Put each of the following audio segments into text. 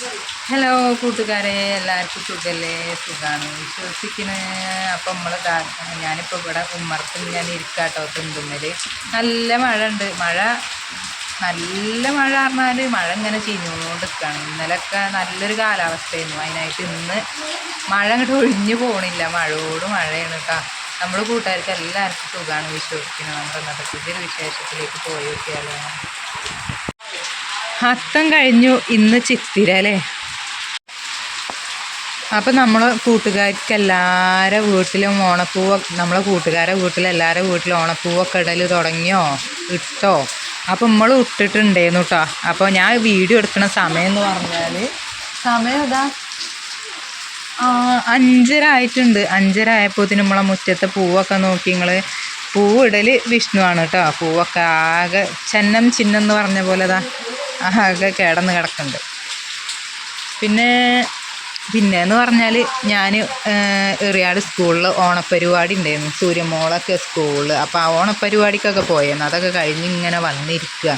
Hello കൂട്ടുകാരെ. എല്ലാവർക്കും സുഖല്ലേ? സുഖമാണ് വിശ്വസിക്കണ. അപ്പം നമ്മൾ ഞാനിപ്പോൾ ഇവിടെ ഉമ്മർത്തും ഞാൻ ഇരിക്കാട്ടോ തുണ്ടുമ്മൽ നല്ല മഴ ഉണ്ട് മഴ നല്ല മഴ പറഞ്ഞാൽ മഴ ഇങ്ങനെ ചീഞ്ഞുകൊണ്ട് നിൽക്കുകയാണ് ഇന്നലൊക്കെ നല്ലൊരു കാലാവസ്ഥയായിരുന്നു. അതിനായിട്ട് ഇന്ന് മഴ അങ്ങോട്ട് ഒഴിഞ്ഞു പോകണില്ല മഴയോട് മഴയാണ് കേട്ടോ നമ്മൾ കൂട്ടുകാർക്ക് എല്ലാവർക്കും സുഖമാണ് വിശ്വസിക്കുന്നത് നമ്മുടെ ഇന്നത്തെ പുതിയൊരു വിശേഷത്തിലേക്ക് പോയി നോക്കിയാലോ അത്തം കഴിഞ്ഞു ഇന്ന് ചിത്തിര അല്ലേ? അപ്പം നമ്മൾ കൂട്ടുകാർക്ക് എല്ലാവരുടെ വീട്ടിലും ഓണപ്പൂവ് നമ്മളെ കൂട്ടുകാരെ വീട്ടിൽ എല്ലാവരുടെ വീട്ടിലും ഓണപ്പൂവൊക്കെ ഇടൽ തുടങ്ങിയോ? ഇട്ടോ? അപ്പം നമ്മൾ ഇട്ടിട്ടുണ്ടായിരുന്നു കേട്ടോ അപ്പോൾ ഞാൻ വീഡിയോ എടുക്കുന്ന സമയം എന്ന് പറഞ്ഞാൽ സമയം ഇതാ അഞ്ചര ആയിട്ടുണ്ട്. അഞ്ചര ആയപ്പോത്തിന് നമ്മളെ മുറ്റത്തെ പൂവൊക്കെ നോക്കി നിങ്ങൾ പൂവിടൽ വിഷ്ണുവാണ് കേട്ടോ പൂവൊക്കെ ആകെ ചെന്നം ചിഹ്നം എന്ന് പറഞ്ഞ പോലെ ഇതാ ആകെ കിടന്ന് കിടക്കുന്നുണ്ട് പിന്നെ പിന്നെ എന്ന് പറഞ്ഞാൽ ഞാൻ എറിയാട് സ്കൂളിൽ ഓണപ്പരിപാടി ഉണ്ടായിരുന്നു സൂര്യമോളൊക്കെ സ്കൂളിൽ അപ്പോൾ ആ ഓണപ്പരിപാടിക്കൊക്കെ പോയിരുന്നു അതൊക്കെ കഴിഞ്ഞ് ഇങ്ങനെ വന്നിരിക്കുക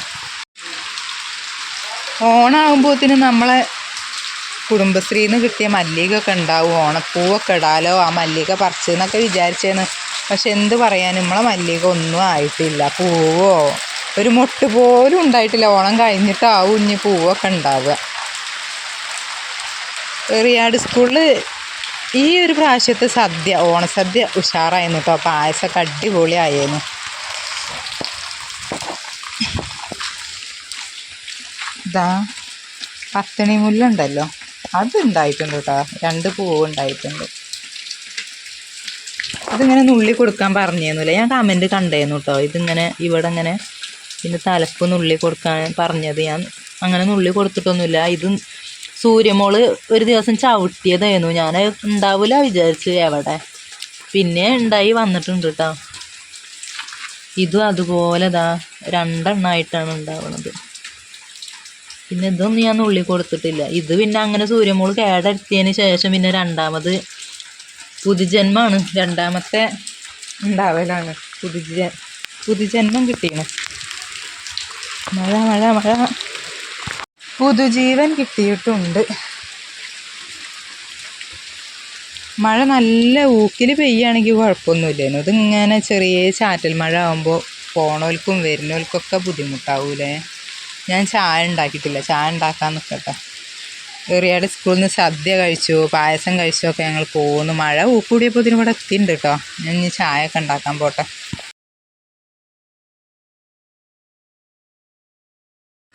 ഓണാകുമ്പോഴത്തേനും നമ്മളെ കുടുംബശ്രീയിൽ നിന്ന് കിട്ടിയ മല്ലികയൊക്കെ ഉണ്ടാവും ഓണപ്പൂവൊക്കെ ഇടാലോ. ആ മല്ലിക പറിച്ചെന്നൊക്കെ വിചാരിച്ചേന്ന്. പക്ഷെ എന്ത് പറയാൻ? നമ്മളെ മല്ലിക ഒന്നും ആയിട്ടില്ല. പൂവോ ഒരു മൊട്ട് പോലും ഉണ്ടായിട്ടില്ല. ഓണം കഴിഞ്ഞിട്ടാവും ഇനി പൂവൊക്കെ ഉണ്ടാവുക. എറിയാട് സ്കൂളിൽ ഈ ഒരു പ്രാവശ്യത്തെ സദ്യ ഓണസദ്യ ഉഷാറായിരുന്നു കേട്ടോ. പായസമൊക്കെ അടിപൊളിയായിരുന്നു ഇതാ പത്തണി മുല്ലുണ്ടല്ലോ. അത് ഉണ്ടായിട്ടുണ്ട് കേട്ടോ. രണ്ട് പൂവ് ഉണ്ടായിട്ടുണ്ട്. ഇതിങ്ങനെ നുള്ളി കൊടുക്കാൻ പറഞ്ഞിരുന്നില്ല. ഞാൻ കമന്റ് കണ്ടേന്നു കേട്ടോ. ഇതിങ്ങനെ ഇവിടെ ഇങ്ങനെ ഇതിന്റെ തലപ്പ് നുള്ളി കൊടുക്കാൻ പറഞ്ഞത് ഞാൻ. അങ്ങനെ നുള്ളി കൊടുത്തിട്ടൊന്നുമില്ല. ഇത് സൂര്യമോൾ ഒരു ദിവസം ചവിട്ടിയതായിരുന്നു. ഞാൻ ഉണ്ടാവില്ല വിചാരിച്ച് എവിടെ. പിന്നെ ഉണ്ടായി വന്നിട്ടുണ്ട് കേട്ടോ ഇതും അതുപോലെ ദാ രണ്ടെണ്ണമായിട്ടാണ് ഉണ്ടാവുന്നത് പിന്നെ ഇതൊന്നും ഞാൻ നുള്ളി കൊടുത്തിട്ടില്ല. ഇത് പിന്നെ അങ്ങനെ സൂര്യമോൾ കേടരുത്തിയതിന് ശേഷം പിന്നെ രണ്ടാമത് പുതുജന്മാണ് രണ്ടാമത്തെ ഉണ്ടാവലാണ്. പുതുജ പുതുജന്മം കിട്ടിയാണ് മഴ മഴ മഴ. പുതുജീവൻ കിട്ടിയിട്ടുണ്ട്. മഴ നല്ല ഊക്കിൽ പെയ്യുകയാണെങ്കിൽ കുഴപ്പമൊന്നുമില്ലേനു. ഇതിങ്ങനെ ചെറിയ ചാറ്റൽ മഴ ആകുമ്പോൾ പോണോൽക്കും വരുന്നോൽക്കൊക്കെ ബുദ്ധിമുട്ടാവൂലേ? ഞാൻ ചായ ഉണ്ടാക്കിയിട്ടില്ല. ചായ ഉണ്ടാക്കാൻ നിൽക്കട്ടെ എറിയാട് സ്കൂളിൽ നിന്ന് സദ്യ കഴിച്ചു പായസം കഴിച്ചു ഒക്കെ ഞങ്ങൾ പോകുന്നു മഴ ഊക്കൂടിയപ്പോൾ ഇതിന് ഇവിടെ എത്തിയിട്ടുണ്ട് കേട്ടോ ഞാൻ ഇനി ചായ ഒക്കെ ഉണ്ടാക്കാൻ പോട്ടെ.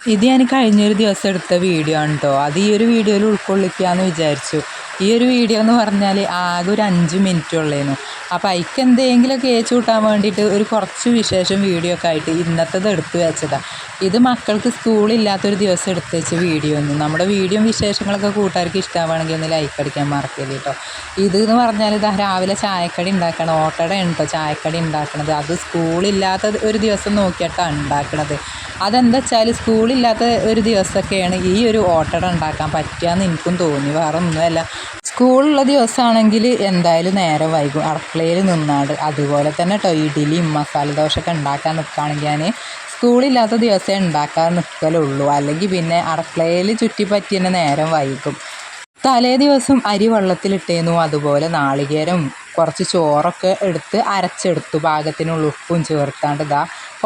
ഇത് ഞാൻ കഴിഞ്ഞൊരു ദിവസം എടുത്ത വീഡിയോ ആണ് കേട്ടോ അത് ഈ ഒരു വീഡിയോയിൽ ഉൾക്കൊള്ളിക്കാമെന്ന് വിചാരിച്ചു. ഈ ഒരു വീഡിയോ എന്ന് പറഞ്ഞാൽ ആകെ ഒരു അഞ്ച് മിനിറ്റ് ഉള്ളേനു. അപ്പോൾ അതിക്ക് എന്തെങ്കിലുമൊക്കെ ഏച്ചു കൂട്ടാൻ വേണ്ടിയിട്ട് ഒരു കുറച്ച് വിശേഷം വീഡിയോ ഒക്കെ ആയിട്ട് ഇന്നത്തത് എടുത്തു വെച്ചതാണ് ഇത് മക്കൾക്ക് സ്കൂളില്ലാത്തൊരു ദിവസം എടുത്ത് വെച്ച വീഡിയോ ഒന്നും നമ്മുടെ വീഡിയോ വിശേഷങ്ങളൊക്കെ കൂട്ടുകാർക്ക് ഇഷ്ടമാണെങ്കിൽ ഒന്ന് ലൈക്ക് അടിക്കാൻ മറക്കരുത് കേട്ടോ ഇത് എന്ന് പറഞ്ഞാൽ ഇതാ രാവിലെ ചായക്കടി ഉണ്ടാക്കണം. ഓട്ടട ഉണ്ടോ ചായക്കടി ഉണ്ടാക്കണത്. അത് സ്കൂളില്ലാത്ത ഒരു ദിവസം നോക്കിയിട്ടാണ് ഉണ്ടാക്കണത്. അതെന്താ വെച്ചാൽ സ്കൂളില്ലാത്ത ഒരു ദിവസമൊക്കെയാണ് ഈ ഒരു ഓട്ടട ഉണ്ടാക്കാൻ പറ്റുകയെന്ന് എനിക്കും തോന്നി. വേറെ ഒന്നുമല്ല സ്കൂളുള്ള ദിവസമാണെങ്കിൽ എന്തായാലും നേരെ വൈകും. അടുക്കളയിൽ നിന്നാണ്. അതുപോലെ തന്നെ കേട്ടോ ഇഡ്ഡലിയും മസാല ദോശയൊക്കെ ഉണ്ടാക്കാൻ നിൽക്കുകയാണെങ്കിൽ ഞാൻ സ്കൂളില്ലാത്ത ദിവസമേ ഉണ്ടാക്കാൻ നിൽക്കലുള്ളൂ. അല്ലെങ്കിൽ പിന്നെ അടുക്കളയിൽ ചുറ്റിപ്പറ്റി തന്നെ നേരം വൈകും. തലേ ദിവസം അരി വെള്ളത്തിലിട്ടേന്നു. അതുപോലെ നാളികേരം കുറച്ച് ചോറൊക്കെ എടുത്ത് അരച്ചെടുത്തു. പാകത്തിനുള്ള ഉപ്പും ചേർത്താണ്ട് ഇതാ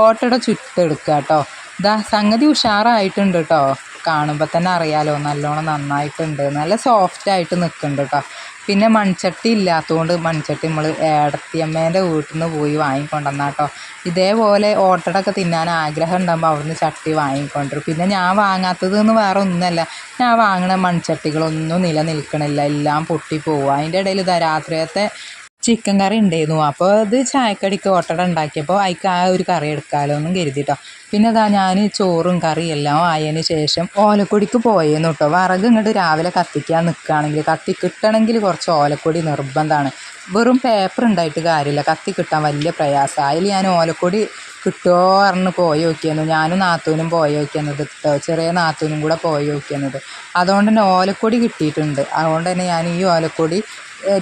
ഓട്ടട ചുറ്റെടുക്കുക കേട്ടോ ഇതാ സംഗതി ഉഷാറായിട്ടുണ്ട് കേട്ടോ കാണുമ്പോൾ തന്നെ അറിയാലോ നല്ലോണം നന്നായിട്ടുണ്ട്. നല്ല സോഫ്റ്റ് ആയിട്ട് നിൽക്കുന്നുണ്ട് കേട്ടോ പിന്നെ മൺചട്ടി ഇല്ലാത്തതുകൊണ്ട് മൺചട്ടി നമ്മൾ ഏടത്തിയമ്മേന്റെ വീട്ടിൽ നിന്ന് പോയി വാങ്ങിക്കൊണ്ടുവന്നാ കേട്ടോ ഇതേപോലെ ഓട്ടടൊക്കെ തിന്നാൻ ആഗ്രഹം ഉണ്ടാകുമ്പോൾ അവിടുന്ന് ചട്ടി വാങ്ങിക്കൊണ്ടിരും. പിന്നെ ഞാൻ വാങ്ങാത്തത് എന്ന് വേറെ ഒന്നുമല്ല ഞാൻ വാങ്ങണ മൺചട്ടികളൊന്നും നിലനിൽക്കണില്ല. എല്ലാം പൊട്ടിപ്പോവും. അതിന്റെ ഇടയിൽ ഇതാ രാത്രിയത്തെ ചിക്കൻ കറി ഉണ്ടായിരുന്നു. അപ്പോൾ അത് ചായക്കടിക്ക് ഓട്ടട ഉണ്ടാക്കിയപ്പോൾ അതിക്ക് ആ ഒരു കറി എടുക്കാമല്ലോ എന്നും കരുതിട്ടോ. പിന്നെ അതാ ഞാൻ ചോറും കറിയും എല്ലാം ആയതിന് ശേഷം ഓലക്കൊടിക്ക് പോയെന്ന് കേട്ടോ വിറക് ഇങ്ങോട്ട് രാവിലെ കത്തിക്കാൻ നിൽക്കുകയാണെങ്കിൽ കത്തി കിട്ടണമെങ്കിൽ കുറച്ച് ഓലക്കൊടി നിർബന്ധമാണ് വെറും പേപ്പർ ഉണ്ടായിട്ട് കാര്യമില്ല കത്തി കിട്ടാൻ വലിയ പ്രയാസം. അതിൽ ഞാൻ ഓലക്കൊടി കിട്ടുമോ പറഞ്ഞ് പോയി നോക്കിയെന്നു. ഞാനും നാത്തൂനും പോയി നോക്കിയെന്നത് ചെറിയ നാത്തൂനും കൂടെ പോയി നോക്കിയെന്നത്. അതുകൊണ്ട് തന്നെ ഓലക്കൊടി കിട്ടിയിട്ടുണ്ട്. അതുകൊണ്ട് തന്നെ ഞാൻ ഈ ഓലക്കൊടി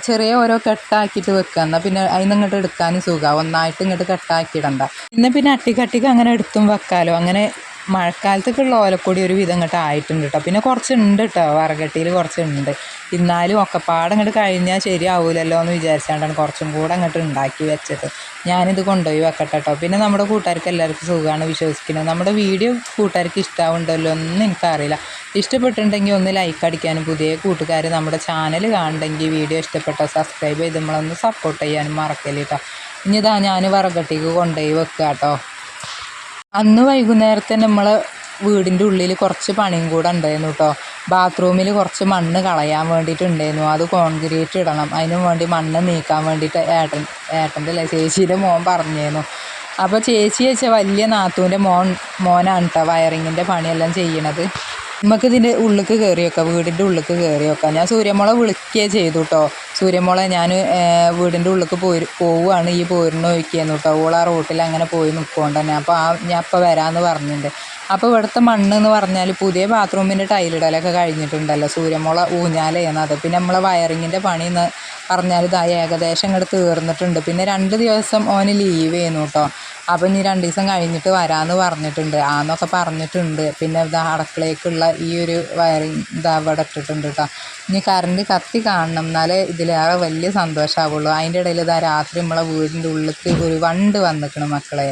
ചെറിയ ഓരോ കെട്ടാക്കിയിട്ട് വെക്കുക എന്നാൽ പിന്നെ അതിന് ഇങ്ങോട്ട് എടുക്കാനും സുഖമാണ് ഒന്നായിട്ട് ഇങ്ങോട്ട് കെട്ടാക്കിയിടണ്ട. പിന്നെ പിന്നെ അട്ടിക്കട്ടിക്ക് അങ്ങനെ എടുത്തും വെക്കാലോ. അങ്ങനെ മഴക്കാലത്തേക്കുള്ള ഓലപ്പൊടി ഒരു വിധം ഇങ്ങോട്ട് ആയിട്ടുണ്ട് കേട്ടോ പിന്നെ കുറച്ചുണ്ട് കേട്ടോ വറകട്ടിയിൽ കുറച്ചുണ്ട്. എന്നാലും ഒക്കെപ്പാടെ ഇങ്ങോട്ട് കഴിഞ്ഞാൽ ശരിയാവില്ലല്ലോ എന്ന് വിചാരിച്ചാണ്ടാണ് കുറച്ചും കൂടെ അങ്ങോട്ട് ഉണ്ടാക്കി വെച്ചത്. ഞാനിത് കൊണ്ടുപോയി വെക്കട്ടെ കേട്ടോ പിന്നെ നമ്മുടെ കൂട്ടുകാർക്ക് എല്ലാവർക്കും സുഖമാണ് വിശ്വസിക്കുന്നത്. നമ്മുടെ വീഡിയോ കൂട്ടുകാർക്ക് ഇഷ്ടമാവുണ്ടല്ലോ ഒന്നും എനിക്കറിയില്ല. ഇഷ്ടപ്പെട്ടിട്ടുണ്ടെങ്കിൽ ഒന്ന് ലൈക്ക് അടിക്കാനും പുതിയ കൂട്ടുകാർ നമ്മുടെ ചാനൽ കാണണ്ടെങ്കിൽ വീഡിയോ ഇഷ്ടപ്പെട്ടോ സബ്സ്ക്രൈബ് ചെയ്ത് നമ്മളൊന്ന് സപ്പോർട്ട് ചെയ്യാനും മറക്കല്ലേ കേട്ടോ ഇനി ഇതാ ഞാൻ വറകട്ടിക്ക് കൊണ്ടുപോയി വെക്കുക കേട്ടോ അന്ന് വൈകുന്നേരത്തെ നമ്മൾ വീടിന്റെ ഉള്ളിൽ കുറച്ച് പണിയും കൂടെ ഉണ്ടായിരുന്നു കേട്ടോ ബാത്റൂമിൽ കുറച്ച് മണ്ണ് കളയാൻ വേണ്ടിയിട്ടുണ്ടായിരുന്നു. അത് കോൺക്രീറ്റ് ഇടണം. അതിന് വേണ്ടി മണ്ണ് നീക്കാൻ വേണ്ടിയിട്ട് ഏട്ടൻ ഏട്ടന്റെ അല്ലേ ചേച്ചിയുടെ മോൻ പറഞ്ഞിരുന്നു അപ്പോൾ ചേച്ചി വെച്ച വലിയ നാത്തൂന്റെ മോൻ മോനാണ് കേട്ടോ വയറിങ്ങിന്റെ പണിയെല്ലാം ചെയ്യണത്. നമുക്ക് ഇതിന്റെ ഉള്ളിക്ക് വെക്കാം. വീടിന്റെ ഉള്ളിക്ക് വെക്കാം. ഞാൻ സൂര്യമുള വിളിക്കുകയേ ചെയ്തു കേട്ടോ സൂര്യമുള ഞാൻ വീടിന്റെ ഉള്ളിക്ക് പോയി പോവുകയാണ് ഈ പോരുന്ന ഒഴിക്കുകയെന്ന് കേട്ടോ ഓൾ ആ റോട്ടിൽ അങ്ങനെ പോയി നിൽക്കുകൊണ്ട് തന്നെ. അപ്പോൾ ആ ഞാൻ ഇപ്പോൾ വരാമെന്ന് പറഞ്ഞിട്ടുണ്ട് അപ്പോൾ ഇവിടുത്തെ മണ്ണ് എന്ന് പറഞ്ഞാൽ പുതിയ ബാത്റൂമിന്റെ ടൈലിടലൊക്കെ കഴിഞ്ഞിട്ടുണ്ടല്ലോ. സൂര്യമുള ഊഞ്ഞാലേന്നത് പിന്നെ നമ്മളെ വയറിങ്ങിന്റെ പണി എന്ന് പറഞ്ഞാൽ ഇതാ ഏകദേശം ഇങ്ങോട്ട് തീർന്നിട്ടുണ്ട്. പിന്നെ രണ്ട് ദിവസം ഓന് ലീവ് ചെയ്യുന്നു കേട്ടോ അപ്പോൾ ഇനി രണ്ട് ദിവസം കഴിഞ്ഞിട്ട് വരാമെന്ന് പറഞ്ഞിട്ടുണ്ട്. ആന്നൊക്കെ പറഞ്ഞിട്ടുണ്ട്. പിന്നെ ഇതാ അടുക്കളയ്ക്കുള്ള ഈ ഒരു വയറിങ് ഇതാ ഇവിടെ ഇട്ടിട്ടുണ്ട് കേട്ടോ ഇനി കറണ്ട് കത്തി കാണണം. എന്നാലേ ഇതിലേറെ വലിയ സന്തോഷമാവുള്ളൂ അതിന്റെ ഇടയിൽ ഇതാ രാത്രി നമ്മളെ വീടിന്റെ ഉള്ളിലേക്ക് ഒരു വണ്ട് വന്നിക്കണം മക്കളെ.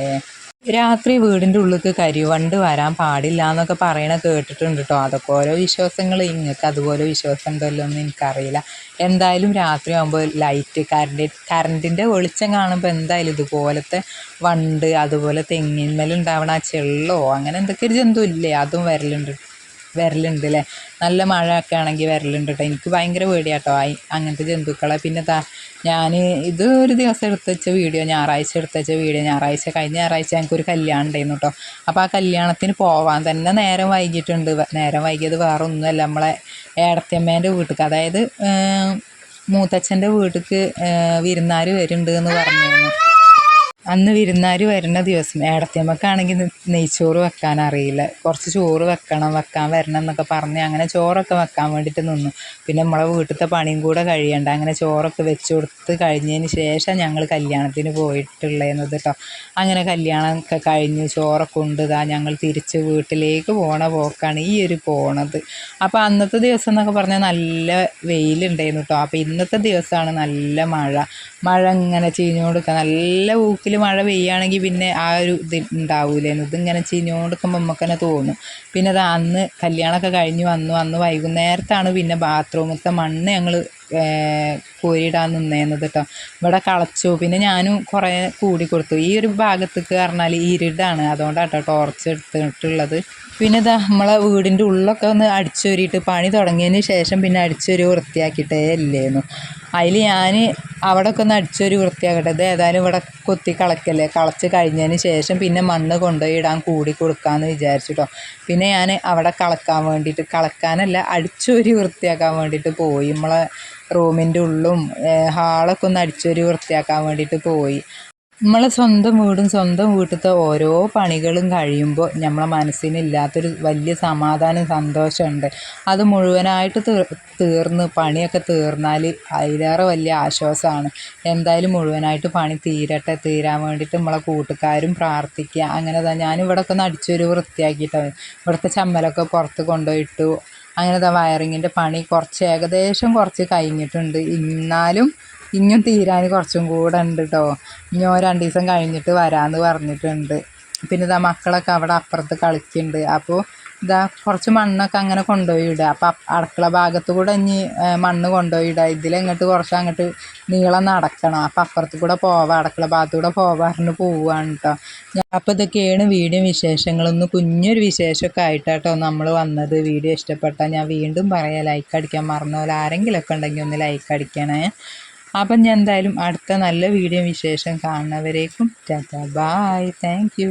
രാത്രി വീടിന്റെ ഉള്ളിലേക്ക് കരിവണ്ട് വരാൻ പാടില്ല എന്നൊക്കെ പറയണ കേട്ടിട്ടുണ്ട് കേട്ടോ അതൊക്കെ ഓരോ വിശ്വാസങ്ങൾ ഇങ്ങക്ക് അതുപോലെ വിശ്വാസം ഉണ്ടല്ലോ എന്ന് എനിക്കറിയില്ല. എന്തായാലും രാത്രി ആകുമ്പോൾ ലൈറ്റ് കറണ്ട് കറണ്ടിന്റെ വെളിച്ചം കാണുമ്പോൾ എന്തായാലും ഇതുപോലത്തെ വണ്ട് അതുപോലെ തെങ്ങിന്മേലുണ്ടാവണ ആ ചെള്ളോ അങ്ങനെ എന്തൊക്കെ ഒരു ജന്തു ഇല്ലേ അതും വരലുണ്ട് വരലുണ്ട് അല്ലേ നല്ല മഴ ഒക്കെ ആണെങ്കിൽ വരലുണ്ട് കേട്ടോ എനിക്ക് ഭയങ്കര പേടിയാട്ടോ അങ്ങനത്തെ ജന്തുക്കളെ. പിന്നെ താ ഞാൻ ഇത് ഒരു ദിവസം എടുത്ത് വെച്ച വീഡിയോ ഞായറാഴ്ച എടുത്ത് വെച്ച വീഡിയോ ഞായറാഴ്ച കഴിഞ്ഞ ഞായറാഴ്ച ഞങ്ങൾക്കൊരു കല്യാണം ഉണ്ടായിരുന്നു കേട്ടോ അപ്പോൾ ആ കല്യാണത്തിന് പോവാൻ തന്നെ നേരം വൈകിട്ടുണ്ട് നേരം വൈകിയത് വേറെ ഒന്നുമല്ല നമ്മളെ ഏടത്തിയമ്മേന്റെ വീട്ടിലേക്ക് അതായത് മൂത്തച്ഛന്റെ വീട്ടിലേക്ക് വിരുന്നാർ വരുന്നുണ്ട് എന്ന് പറഞ്ഞിരുന്നു. അന്ന് വിരുന്നാർ വരുന്ന ദിവസം ഏടത്തിയമ്മക്കാണെങ്കിൽ നെയ്ച്ചോറ് വെക്കാൻ അറിയില്ല. കുറച്ച് ചോറ് വെക്കണം വെക്കാൻ വരണം എന്നൊക്കെ പറഞ്ഞ് അങ്ങനെ ചോറൊക്കെ വെക്കാൻ വേണ്ടിയിട്ട് നിന്നു. പിന്നെ നമ്മളെ വീട്ടിലത്തെ പണിയും കൂടെ കഴിയണ്ട. അങ്ങനെ ചോറൊക്കെ വെച്ച് കൊടുത്ത് കഴിഞ്ഞതിന് ശേഷം ഞങ്ങൾ കല്യാണത്തിന് പോയിട്ടുള്ളത് കേട്ടോ അങ്ങനെ കല്യാണം ഒക്കെ കഴിഞ്ഞ് ചോറൊക്കെ ഉണ്ട് ഇതാ ഞങ്ങൾ തിരിച്ച് വീട്ടിലേക്ക് പോണ പോക്കാണ് ഈ ഒരു പോണത്. അപ്പോൾ അന്നത്തെ ദിവസം എന്നൊക്കെ പറഞ്ഞാൽ നല്ല വെയിലുണ്ടായിരുന്നു കേട്ടോ അപ്പോൾ ഇന്നത്തെ ദിവസമാണ് നല്ല മഴ. മഴ ഇങ്ങനെ ചീഞ്ഞുകൊടുക്കുക നല്ല ഊക്കിൽ മഴ പെയ്യുകയാണെങ്കിൽ പിന്നെ ആ ഒരു ഇത് ഉണ്ടാവൂലേന്ന് ഇതിങ്ങനെ നമുക്ക് തന്നെ തോന്നും. പിന്നെ അത് അന്ന് കല്യാണമൊക്കെ കഴിഞ്ഞ് വന്നു. അന്ന് വൈകുന്നേരത്താണ് പിന്നെ ബാത്റൂമിലത്തെ മണ്ണ് ഞങ്ങൾ കോരിയിടാൻ നിന്നേന്നത് കേട്ടോ ഇവിടെ കളച്ചു. പിന്നെ ഞാനും കുറേ കൂടി കൊടുത്തു. ഈ ഒരു ഭാഗത്തേക്ക് പറഞ്ഞാൽ ഇരുടാണ്. അതുകൊണ്ടാണ് കേട്ടോ ടോർച്ച് എടുത്തിട്ടുള്ളത്. പിന്നെ ഇതാ നമ്മളെ വീടിന്റെ ഉള്ളൊക്കെ ഒന്ന് അടിച്ചൊരിയിട്ട് പണി തുടങ്ങിയതിന് ശേഷം പിന്നെ അടിച്ചൊരു വൃത്തിയാക്കിയിട്ടേ ഇല്ലേന്നു അതിൽ ഞാൻ അവിടെ ഒക്കെ ഒന്ന് അടിച്ചൊരു വൃത്തിയാക്കട്ടെ. ഇത് ഏതായാലും ഇവിടെ കൊത്തി കളക്കല്ലേ? കളച്ച് കഴിഞ്ഞതിന് ശേഷം പിന്നെ മണ്ണ് കൊണ്ടുപോയി ഇടാൻ കൂടി കൊടുക്കാമെന്ന് വിചാരിച്ചിട്ടോ. പിന്നെ ഞാൻ അവിടെ കളക്കാൻ വേണ്ടിയിട്ട് കളക്കാനല്ല അടിച്ചൊരു വൃത്തിയാക്കാൻ വേണ്ടിയിട്ട് പോയി. നമ്മളെ റൂമിന്റെ ഉള്ളും ഹാളൊക്കെ ഒന്ന് അടിച്ചൊരു വൃത്തിയാക്കാൻ വേണ്ടിയിട്ട് പോയി. നമ്മളെ സ്വന്തം വീടും സ്വന്തം വീട്ടിലത്തെ ഓരോ പണികളും കഴിയുമ്പോൾ നമ്മളെ മനസ്സിനില്ലാത്തൊരു വലിയ സമാധാനം സന്തോഷമുണ്ട്. അത് മുഴുവനായിട്ട് തീർ തീർന്ന് പണിയൊക്കെ തീർന്നാൽ അതിലേറെ വലിയ ആശ്വാസമാണ്. എന്തായാലും മുഴുവനായിട്ട് പണി തീരട്ടെ തീരാൻ വേണ്ടിയിട്ട് നമ്മളെ കൂട്ടുകാരും പ്രാർത്ഥിക്കുക. അങ്ങനെ തന്നെ ഞാനിവിടെ ഒക്കെ ഒന്ന് അടിച്ചൊരു വൃത്തിയാക്കിയിട്ടാണ് ഇവിടുത്തെ ചമ്മലൊക്കെ പുറത്ത് കൊണ്ടുപോയിട്ടു. അങ്ങനത്തെ വയറിങ്ങിന്റെ പണി കുറച്ച് ഏകദേശം കുറച്ച് കഴിഞ്ഞിട്ടുണ്ട്. എന്നാലും ഇനിയും തീരാൻ കുറച്ചും കൂടെ ഉണ്ട് കേട്ടോ ഇനി ഓ രണ്ട് ദിവസം കഴിഞ്ഞിട്ട് വരാമെന്ന് പറഞ്ഞിട്ടുണ്ട്. പിന്നെ ഇതാ മക്കളൊക്കെ അവിടെ അപ്പുറത്ത് കളിക്കുന്നുണ്ട് അപ്പോൾ ഇതാ കുറച്ച് മണ്ണൊക്കെ അങ്ങനെ കൊണ്ടുപോയി ഇടുക അപ്പം അടുക്കള ഭാഗത്ത് കൂടെ ഇനി മണ്ണ് കൊണ്ടുപോയി ഇടുക ഇതിലങ്ങോട്ട് കുറച്ച് അങ്ങോട്ട് നീളം നടക്കണം. അപ്പം അപ്പുറത്ത് കൂടെ പോവാം അടുക്കള ഭാഗത്ത് കൂടെ പോവാറിന് പോവുകയാണ് കേട്ടോ അപ്പോൾ ഇതൊക്കെയാണ് വീഡിയോ വിശേഷങ്ങളൊന്ന് കുഞ്ഞൊരു വിശേഷമൊക്കെ ആയിട്ടാട്ടോ നമ്മൾ വന്നത്. വീഡിയോ ഇഷ്ടപ്പെട്ടാൽ ഞാൻ വീണ്ടും പറയാം. ലൈക്ക് അടിക്കാൻ മറന്നപോലെ ആരെങ്കിലുമൊക്കെ ഉണ്ടെങ്കിൽ ഒന്ന് ലൈക്ക് അടിക്കണേ. അപ്പം ഞാൻ എന്തായാലും അടുത്ത നല്ല വീഡിയോ വിശേഷം കാണുന്നവരേക്കും ടാറ്റ ബായ്. താങ്ക്